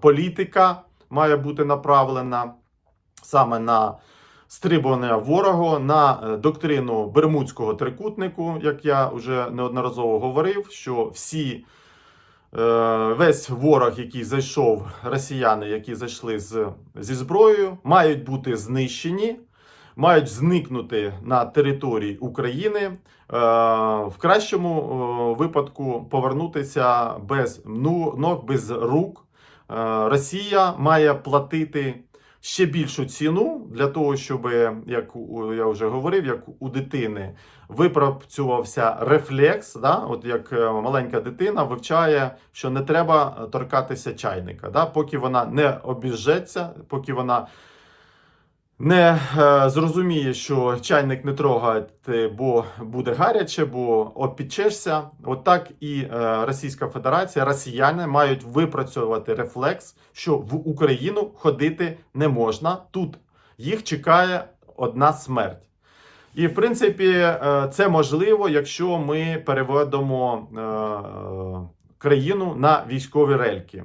політика має бути направлена саме на стрибування ворогу, на е, доктрину Бермудського трикутнику, як я вже неодноразово говорив, що всі. е, Весь ворог, який зайшов, росіяни, які зайшли з, зі зброєю, мають бути знищені, мають зникнути на території України, е, в кращому випадку повернутися без ну- ног, без рук. Е, Росія має платити ще більшу ціну для того, щоб, як я вже говорив, як у дитини випрацювався рефлекс, да? от як е, маленька дитина вивчає, що не треба торкатися чайника, да? поки вона не обіжеться, поки вона не е, зрозуміє, що чайник не трогати, бо буде гаряче, бо опічешся. От і е, Російська Федерація, росіяни мають випрацьовувати рефлекс, що в Україну ходити не можна. Тут їх чекає одна смерть. І в принципі, е, це можливо, якщо ми переведемо країну на військові рельки.